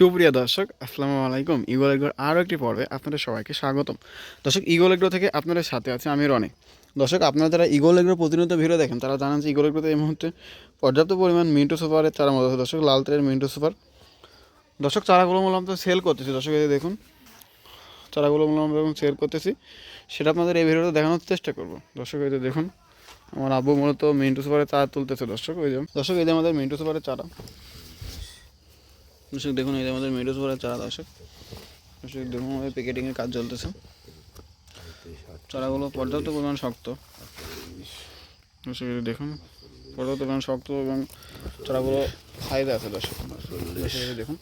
সুপ্রিয় দর্শক, আসসালামু আলাইকুম। ইগল এগ্রোর আরও একটি পর্বে আপনাদের সবাইকে স্বাগতম। দর্শক ইগল এগ্রো থেকে আপনাদের সাথে আছে আমি রনে। দর্শক, আপনারা যারা ইগল এগ্রো প্রতিনিয়ত ভিডিও দেখেন, তারা জানেন যে ইগল এগ্রোতে এই মুহূর্তে পর্যাপ্ত পরিমাণ মিন্টু সুপারের চারা মতো দর্শক, লাল তেলের মিন্টু সুপার। দর্শক, চারাগুলো মূলত সেল করতেছি। দর্শক, এই দেখুন, চারাগুলো মূলত যখন সেল করতেছি। সেটা আপনাদের এই ভিডিওতে দেখানোর চেষ্টা করব। দর্শক, এই দেখুন, আমার আব্বু মূলত মিন্টু সুপারের চারা তুলতেছে। দর্শক ওই যে, দর্শক, এই যে আমাদের মিন্টু সুপারের চারা। দর্শক, দেখুন যে আমাদের মেডোস ভরা চারা দর্শক। দর্শক, দেখুন আমাদের প্যাকেটিংয়ের কাজ চলতেছে। চারাগুলো পর্যাপ্ত পরিমাণ শক্ত। দর্শক দেখুন, পর্যাপ্ত পরিমাণ শক্ত এবং চারাগুলো ফায়দা আছে দর্শক। দেখুন,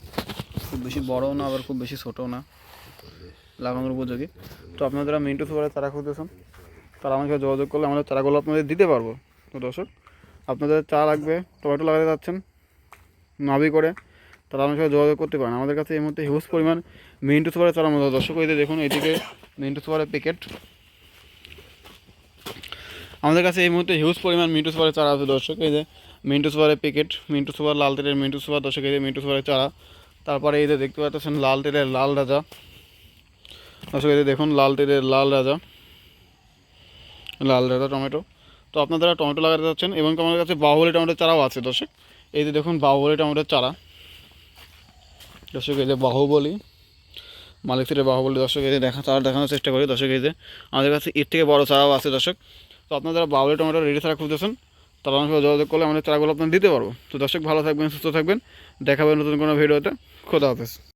খুব বেশি বড়ও না, আবার খুব বেশি ছোটও না লাগানোর উপযোগী। তো আপনারা যারা মিন্টু সুপারের চারা খুঁজতেছেন, তারা আমাকে যোগাযোগ করলে আমাদের চারাগুলো আপনাদের দিতে পারব। তো দর্শক, আপনাদের চা লাগবে, টমেটো লাগাতে যাচ্ছেন নাবি করে। তারা আমার সাথে যোগাযোগ করতে পারেন আমাদের কাছে এই মুহূর্তে হিউজ পরিমাণ মিন্টু সুপারের চারা মতো দর্শক দেখুন এইদিকে মিন্টু সুপারের প্যাকেট আমাদের কাছে এই মুহূর্তে হিউজ পরিমাণ মিন্টু সুপারের চারা আছে দর্শক, এই যে মিন্টু সুপারের প্যাকেট মিন্টু সুপার লাল তেলের মিন্টু সুপার দর্শক, এই যে মিন্টু সুপারের চারা। তারপরে এই যে দেখতে পাচ্ছেন লাল তেলের লাল রাজা। দর্শক, এই দেখুন লাল তেলের লাল রাজা। লাল রাজা টমেটো। তো আপনারা টমেটো লাগাতে যাচ্ছেন এবং আমাদের কাছে বাহুবলি টমেটোর চারাও আছে দর্শক। এই যে দেখুন বাহুবলি টমেটোর চারা। দর্শক যে বাহুবলী মালিক থেকে বাহুবলী, দর্শক, এই দেখা, তারা দেখানোর চেষ্টা করি। দর্শক যে আমাদের কাছে এর থেকে বড়ো চারাও আছে, দর্শক। তো আপনারা যারা বাহুবলি টমেটো রেডি চারা খুঁজতেছেন, তারা আমার সাথে যোগাযোগ করলে আমাদের চারাগুলো আপনার দিতে পারব। তো দর্শক, ভালো থাকবেন, সুস্থ থাকবেন। দেখাবেন নতুন কোনো ভিডিওতে। খোদা হাফেজ।